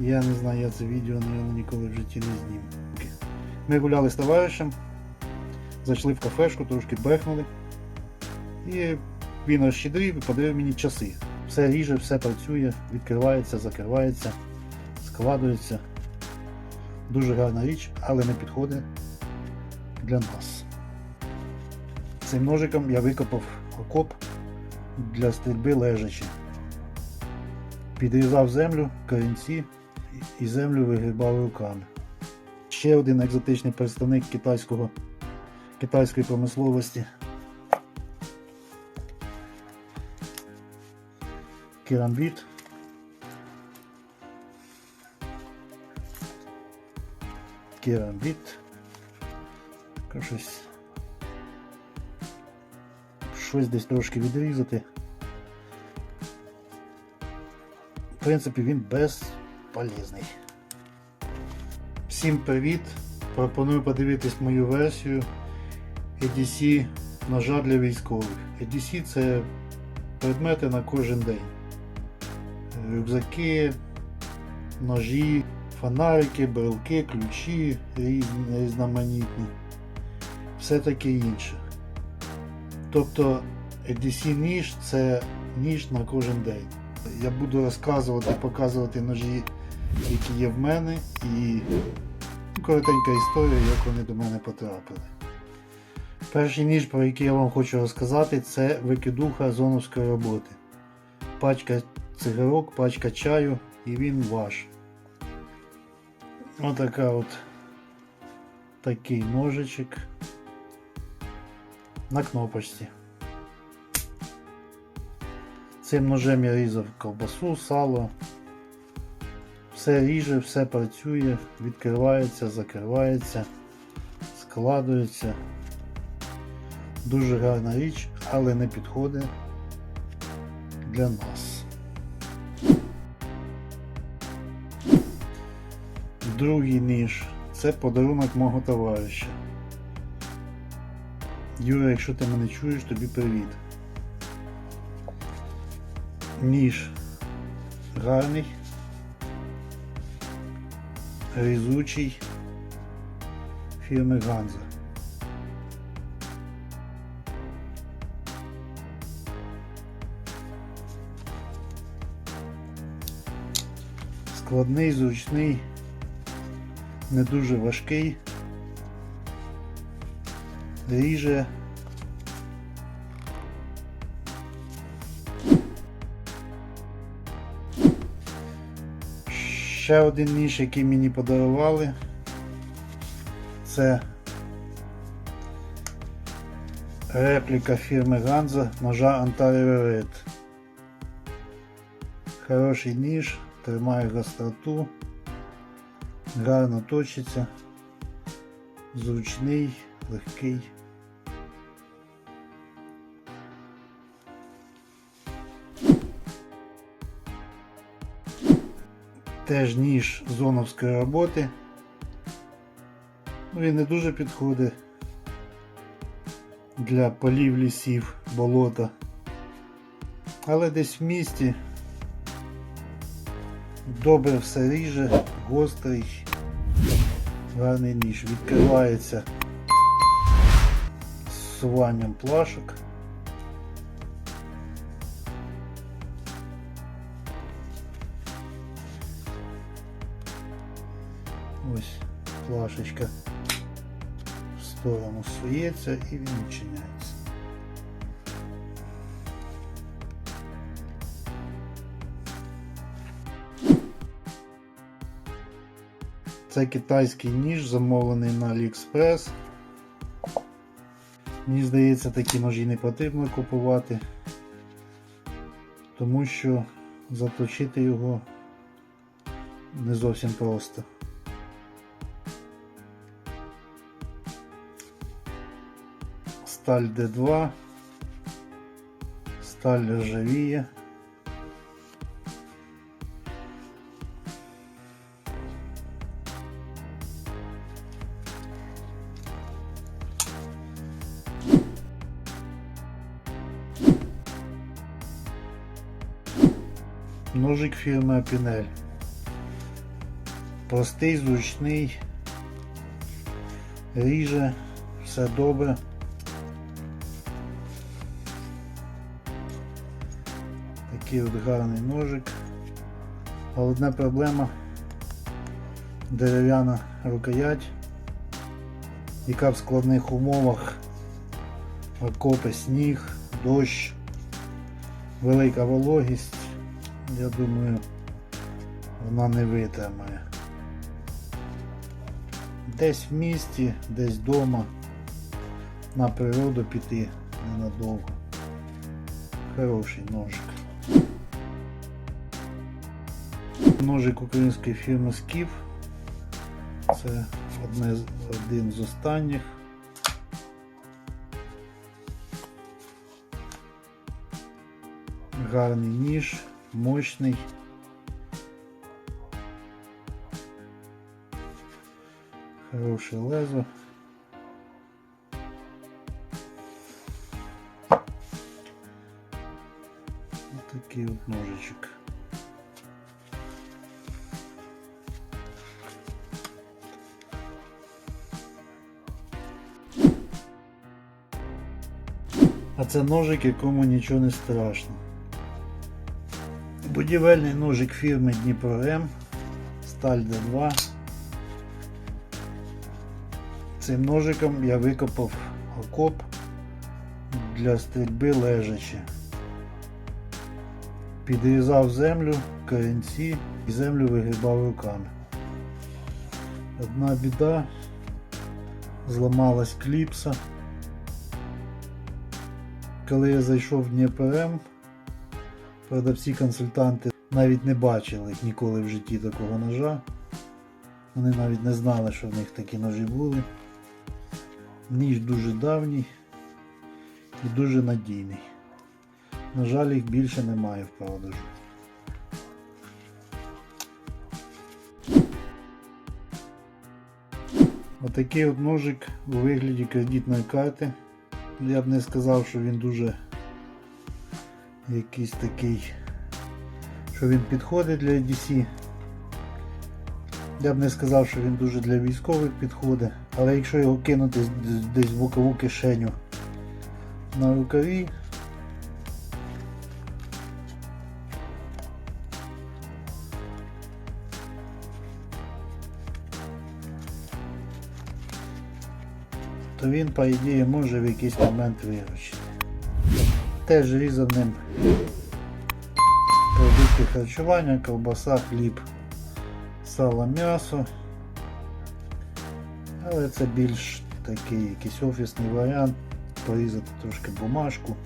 Я не знаю, я це відео наверное, ніколи в житті не зніму. Ми гуляли з товаришем, зайшли в кафешку, трошки бехнули. І він розщедрив і подарив мені часи. Все ріже, все працює, відкривається, закривається, складується. Дуже гарна річ, але не підходить для нас. Цим ножиком я викопав окоп для стрільби лежачи. Підрізав землю, корінці і землю вигрібав руками. Ще один екзотичний представник китайського, китайської промисловості. Керамбіт. Керамбіт. Щось. Щось десь трошки відрізати. В принципі, він безполезний. Всім привіт! Пропоную подивитись мою версію EDC ножа для військових. EDC це предмети на кожен день. Рюкзаки, ножі, фонарики, брелки, ключі різноманітні. Все таке інше. Тобто EDC ніж це ніж на кожен день. Я буду розказувати, показувати ножі, які є в мене, і коротенька історія, як вони до мене потрапили. Перший ніж, про який я вам хочу розказати, це викидуха зоновської роботи. Пачка цигарок, пачка чаю і він ваш. Отака от такий ножичок на кнопочці. Цим ножем я різав ковбасу, сало. Все ріже, все працює, відкривається, закривається, складується. Дуже гарна річ, але не підходить для нас. Другий ніж це подарунок мого товариша. Юра, якщо ти мене чуєш, тобі привіт. Ніж гарний, різучий фірми Ганза. Складний, зручний, не дуже важкий, ріже. Ще один ніж, який мені подарували. Це репліка фірми Ганза ножа Red. Хороший ніж, тримає гостроту, гарно точиться, зручний, легкий. Теж ніж зоновської роботи. Він не дуже підходить для полів лісів, болота. Але десь в місті добре все ріже, гострий, гарний ніж. Відкривається з суванням плашок. Плашечка в сторону сується і він відчиняється. Це китайський ніж, замовлений на AliExpress. Мені здається, такі ножі не потрібно купувати, тому що заточити його не зовсім просто. Сталь D2, сталь ржавіє. Ножик фірми Апінель. Простий, зручний, ріже, все добре. Такий от гарний ножик. А одна проблема дерев'яна рукоять, яка в складних умовах окопи, сніг, дощ, велика вологість, я думаю, вона не витримає. Десь в місті, десь вдома, на природу піти ненадовго. Хороший ножик. Ножик української фірми Скіф. Це одне, один з останніх. Гарний ніж, мощний. Хороше лезо. Ось такий от ножичок. А це ножик, якому нічого не страшно. Будівельний ножик фірми Дніпро М. Сталь Д2. Цим ножиком я викопав окоп для стрільби лежачи. Підрізав землю, корінці і землю вигрібав руками. Одна біда, зламалась кліпса. Коли я зайшов в Дніпрм, продавці-консультанти навіть не бачили ніколи в житті такого ножа. Вони навіть не знали, що в них такі ножі були. Ніж дуже давній і дуже надійний. На жаль, їх більше немає в продажу. Отакий от ножик у вигляді кредитної карти. Я б не сказав, що він дуже якийсь такий, що він підходить для DC. Я б не сказав, що він дуже для військових підходить, але якщо його кинути десь в бокову кишеню на рукаві, то він, по ідеї, може в якийсь момент виручити. Теж різаним продукти харчування, ковбаса, хліб, сало, м'ясо. Але це більш такий якийсь офісний варіант. Порізати трошки бумажку.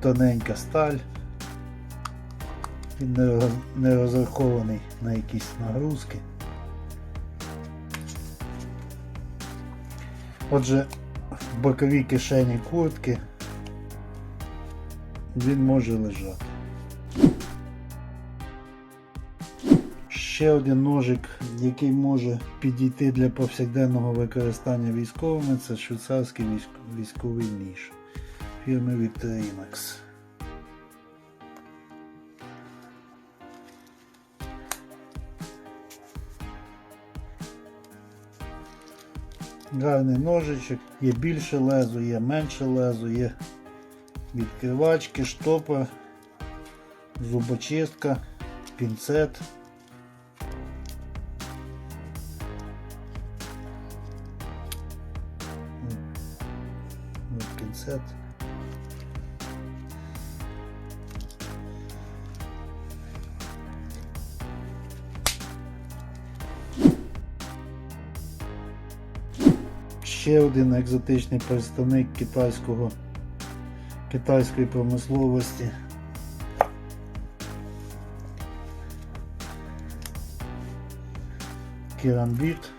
Тоненька сталь. Він не розрахований на якісь нагрузки. Отже, в боковій кишені куртки він може лежати. Ще один ножик, який може підійти для повсякденного використання військовими, це швейцарський військовий ніж фірми Victorinox. Гарний ножичок, є більше лезо, є менше лезо, є відкривачки, штопор, зубочистка, пінцет. Пінцет. Ще один екзотичний представник китайського китайської промисловості. Керамбіт.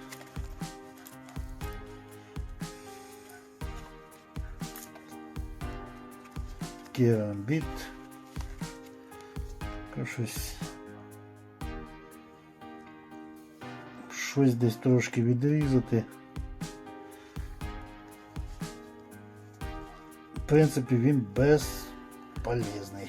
Керамбіт. Щось. Щось десь трошки відрізати. Принципі, він безполезний.